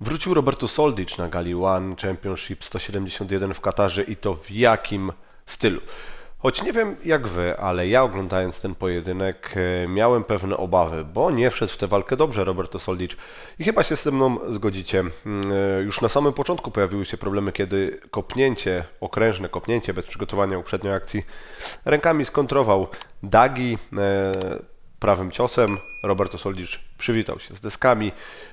Wrócił Roberto Soldic na gali One Championship 171 w Katarze i to w jakim stylu. Choć nie wiem jak wy, ale ja oglądając ten pojedynek e, miałem pewne obawy, bo nie wszedł w tę walkę dobrze Roberto Soldic i chyba się ze mną zgodzicie. Mm, e, Już na samym początku pojawiły się problemy, kiedy kopnięcie, okrężne kopnięcie bez przygotowania uprzedniej akcji rękami skontrował Dagi e, prawym ciosem. Roberto Soldic przywitał się z deskami,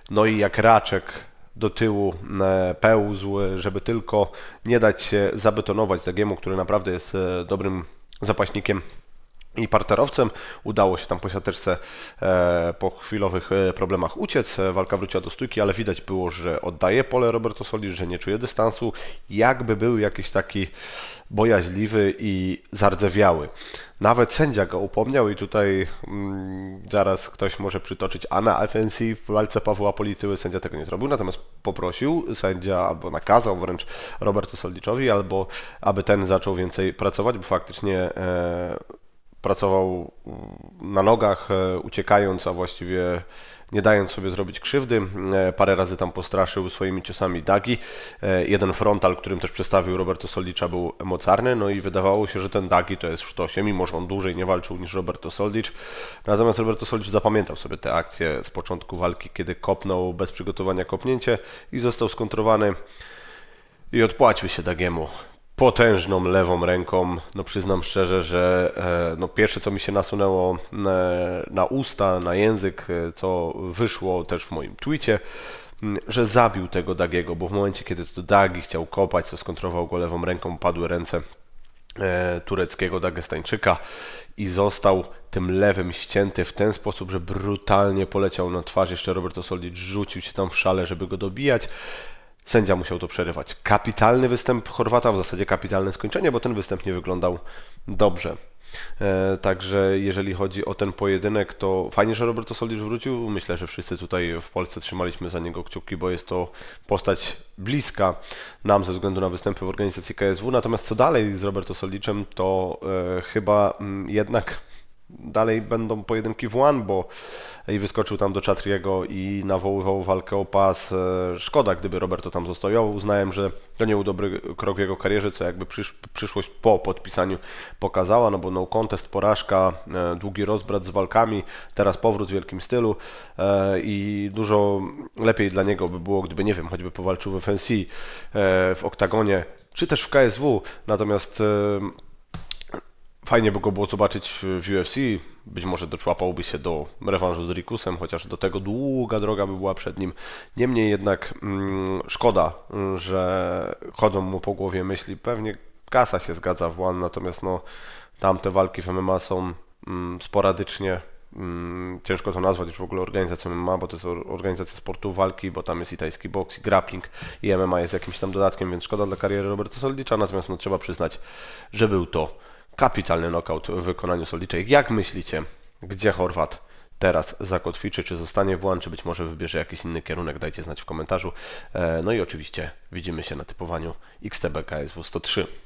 no i jak raczek do tyłu e, pełzł, żeby tylko nie dać się zabetonować Dagiemu, który naprawdę jest e, dobrym zapaśnikiem i parterowcem. Udało się tam po siateczce e, po chwilowych e, problemach uciec. E, Walka wróciła do stójki, ale widać było, że oddaje pole Roberto Soldic, że nie czuje dystansu. Jakby był jakiś taki bojaźliwy i zardzewiały. Nawet sędzia go upomniał i tutaj mm, zaraz ktoś może przytoczyć Ana FNC w walce Pawła Polityły. Sędzia tego nie zrobił, natomiast poprosił sędzia albo nakazał wręcz Roberto Soldiczowi, albo aby ten zaczął więcej pracować, bo faktycznie e, pracował na nogach, e, uciekając, a właściwie nie dając sobie zrobić krzywdy. E, Parę razy tam postraszył swoimi ciosami Dagi. E, Jeden frontal, którym też przestawił Roberto Soldicza był mocarny, no i wydawało się, że ten Dagi to jest w sztosie, mimo że on dłużej nie walczył niż Roberto Soldic. Natomiast Roberto Soldic zapamiętał sobie te akcje z początku walki, kiedy kopnął bez przygotowania kopnięcie i został skontrowany i odpłacił się Dagiemu potężną lewą ręką. No przyznam szczerze, że e, no pierwsze co mi się nasunęło na, na usta, na język, e, co wyszło też w moim tweetie, m, że zabił tego Dagiego, bo w momencie kiedy to Dagi chciał kopać, to skontrował go lewą ręką, padły ręce e, tureckiego Dagestańczyka i został tym lewym ścięty w ten sposób, że brutalnie poleciał na twarz. Jeszcze Roberto Soldic rzucił się tam w szale, żeby go dobijać. Sędzia musiał to przerywać. Kapitalny występ Chorwata, w zasadzie kapitalne skończenie, bo ten występ nie wyglądał dobrze. E, Także jeżeli chodzi o ten pojedynek, to fajnie, że Roberto Soldic wrócił. Myślę, że wszyscy tutaj w Polsce trzymaliśmy za niego kciuki, bo jest to postać bliska nam ze względu na występy w organizacji KSW. Natomiast co dalej z Roberto Soldicem, to e, chyba mm, jednak dalej będą pojedynki w one, bo i wyskoczył tam do Chatriego i nawoływał walkę o pas. E, Szkoda, gdyby Roberto tam został. Ja uznałem, że to nie był dobry krok w jego karierze, co jakby przysz, przyszłość po podpisaniu pokazała, no bo no contest, porażka, e, długi rozbrat z walkami, teraz powrót w wielkim stylu e, i dużo lepiej dla niego by było, gdyby, nie wiem, choćby powalczył w FNC, w oktagonie, czy też w KSW, natomiast Fajnie by go było zobaczyć w UFC. Być może doczłapałby się do rewanżu z Rikusem, chociaż do tego długa droga by była przed nim. Niemniej jednak mm, szkoda, mm, że chodzą mu po głowie myśli. Pewnie kasa się zgadza w One, natomiast no, tamte walki w MMA są mm, sporadycznie. Mm, ciężko to nazwać już w ogóle organizacją MMA, bo to jest or- organizacja sportu walki, bo tam jest i tajski boks, i grappling, i MMA jest jakimś tam dodatkiem, więc szkoda dla kariery Roberta Soldicza, natomiast no, trzeba przyznać, że był to kapitalny knockout w wykonaniu Soldiczej. Jak myślicie, gdzie Chorwat teraz zakotwiczy? Czy zostanie w czy być może wybierze jakiś inny kierunek? Dajcie znać w komentarzu. E, No i oczywiście widzimy się na typowaniu XTB KSW 103.